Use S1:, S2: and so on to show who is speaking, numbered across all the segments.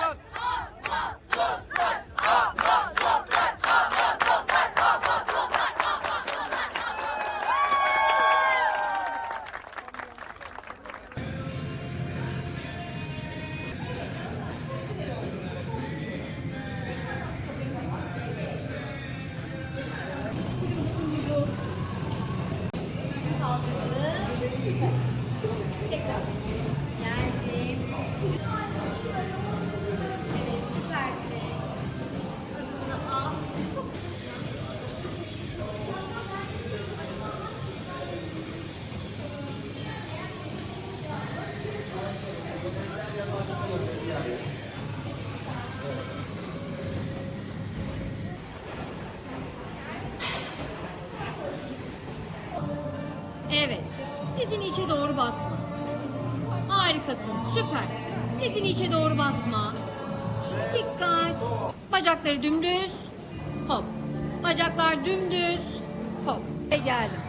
S1: Go! Go! Go! Dizini içe doğru basma. Harikasın. Süper. Dizini içe doğru basma. Dikkat. Bacakları dümdüz. Hop. Bacaklar dümdüz. Hop. Ve geldim.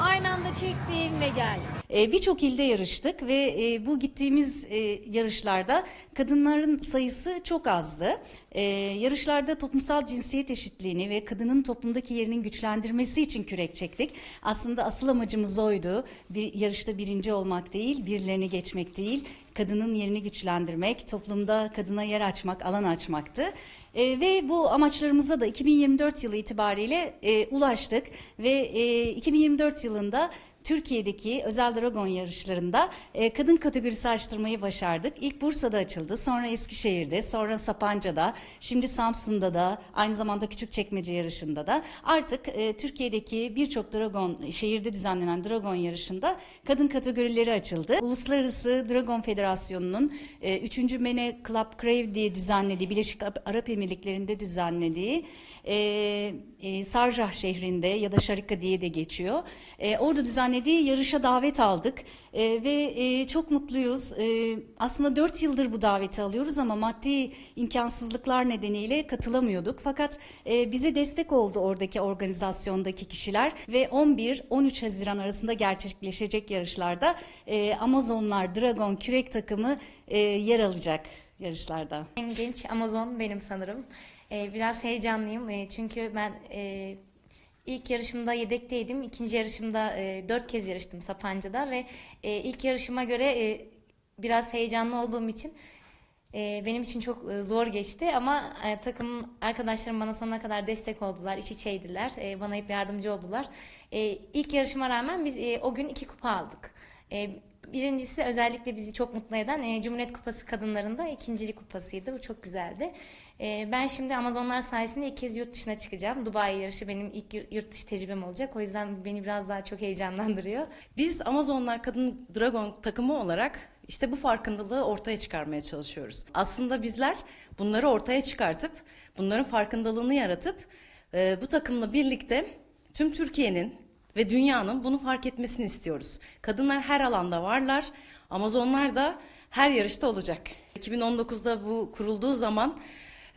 S1: Aynı anda çektim ve geldim.
S2: E, Birçok ilde yarıştık ve e, bu gittiğimiz e, yarışlarda kadınların sayısı çok azdı. E, yarışlarda toplumsal cinsiyet eşitliğini ve kadının toplumdaki yerinin güçlendirmesi için kürek çektik. Aslında asıl amacımız oydu. Bir yarışta birinci olmak değil, birilerini geçmek değil, kadının yerini güçlendirmek, toplumda kadına yer açmak, alan açmaktı. E, ve bu amaçlarımıza da 2024 yılı itibariyle e, ulaştık ve e, 2024 yılında Türkiye'deki özel dragon yarışlarında e, kadın kategorisi açtırmayı başardık. İlk Bursa'da açıldı, sonra Eskişehir'de, sonra Sapanca'da, şimdi Samsun'da da, aynı zamanda Küçükçekmece yarışında da. Artık e, Türkiye'deki birçok dragon, şehirde düzenlenen dragon yarışında kadın kategorileri açıldı. Uluslararası Dragon Federasyonu'nun e, 3. Mene Club Crave diye düzenlediği, Birleşik Arap Emirlikleri'nde düzenlediği e, e, Sarjah şehrinde ya da Şarika diye de geçiyor. E, orada düzenlediği yarışa davet aldık E, ve e, çok mutluyuz. E, aslında 4 yıldır bu daveti alıyoruz ama maddi imkansızlıklar nedeniyle katılamıyorduk. Fakat e, bize destek oldu oradaki organizasyondaki kişiler ve 11-13 Haziran arasında gerçekleşecek yarışlarda e, Amazonlar Dragon kürek takımı e, yer alacak yarışlarda.
S3: En genç Amazon benim sanırım. Ee, biraz heyecanlıyım Ee, çünkü ben e, ilk yarışımda yedekteydim. İkinci yarışımda e, dört kez yarıştım Sapanca'da ve e, ilk yarışıma göre e, biraz heyecanlı olduğum için e, benim için çok e, zor geçti ama e, takım arkadaşlarım bana sonuna kadar destek oldular, iç içeydiler, e, bana hep yardımcı oldular. E, ilk yarışıma rağmen biz e, o gün iki kupa aldık. E, Birincisi özellikle bizi çok mutlu eden e, Cumhuriyet Kupası kadınlarında ikincilik kupasıydı. Bu çok güzeldi. E, ben şimdi Amazonlar sayesinde ilk kez yurt dışına çıkacağım. Dubai yarışı benim ilk yurt- dışı tecrübem olacak. O yüzden beni biraz daha çok heyecanlandırıyor.
S4: Biz Amazonlar Kadın Dragon takımı olarak işte bu farkındalığı ortaya çıkarmaya çalışıyoruz. Aslında bizler bunları ortaya çıkartıp bunların farkındalığını yaratıp e, bu takımla birlikte tüm Türkiye'nin ve dünyanın bunu fark etmesini istiyoruz. Kadınlar her alanda varlar. Amazonlar da her yarışta olacak. 2019'da bu kurulduğu zaman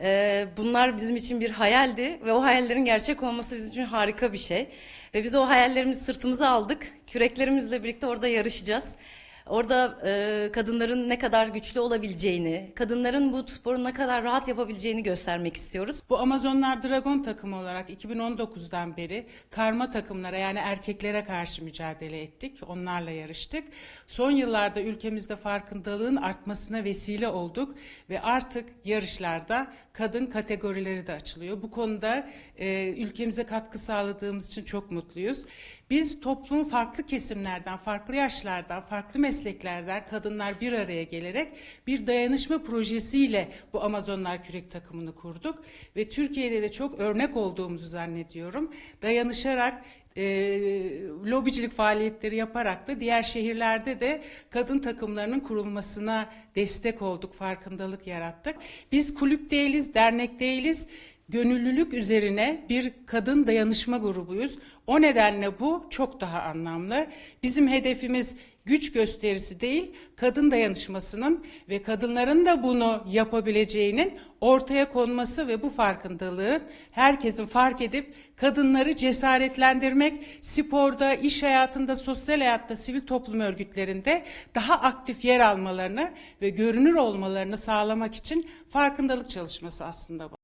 S4: e, bunlar bizim için bir hayaldi ve o hayallerin gerçek olması bizim için harika bir şey. Ve biz o hayallerimizi sırtımıza aldık. Küreklerimizle birlikte orada yarışacağız. Orada e, kadınların ne kadar güçlü olabileceğini, kadınların bu sporu ne kadar rahat yapabileceğini göstermek istiyoruz.
S5: Bu Amazonlar Dragon takımı olarak 2019'dan beri karma takımlara yani erkeklere karşı mücadele ettik. Onlarla yarıştık. Son yıllarda ülkemizde farkındalığın artmasına vesile olduk ve artık yarışlarda kadın kategorileri de açılıyor. Bu konuda e, ülkemize katkı sağladığımız için çok mutluyuz. Biz toplumun farklı kesimlerden, farklı yaşlardan, farklı mesleklerden kadınlar bir araya gelerek bir dayanışma projesiyle bu Amazonlar Kürek takımını kurduk ve Türkiye'de de çok örnek olduğumuzu zannediyorum. Dayanışarak e, lobicilik faaliyetleri yaparak da diğer şehirlerde de kadın takımlarının kurulmasına destek olduk, farkındalık yarattık. Biz kulüp değiliz, dernek değiliz. Gönüllülük üzerine bir kadın dayanışma grubuyuz. O nedenle bu çok daha anlamlı. Bizim hedefimiz güç gösterisi değil, kadın dayanışmasının ve kadınların da bunu yapabileceğinin ortaya konması ve bu farkındalığı herkesin fark edip kadınları cesaretlendirmek, sporda, iş hayatında, sosyal hayatta, sivil toplum örgütlerinde daha aktif yer almalarını ve görünür olmalarını sağlamak için farkındalık çalışması aslında bu.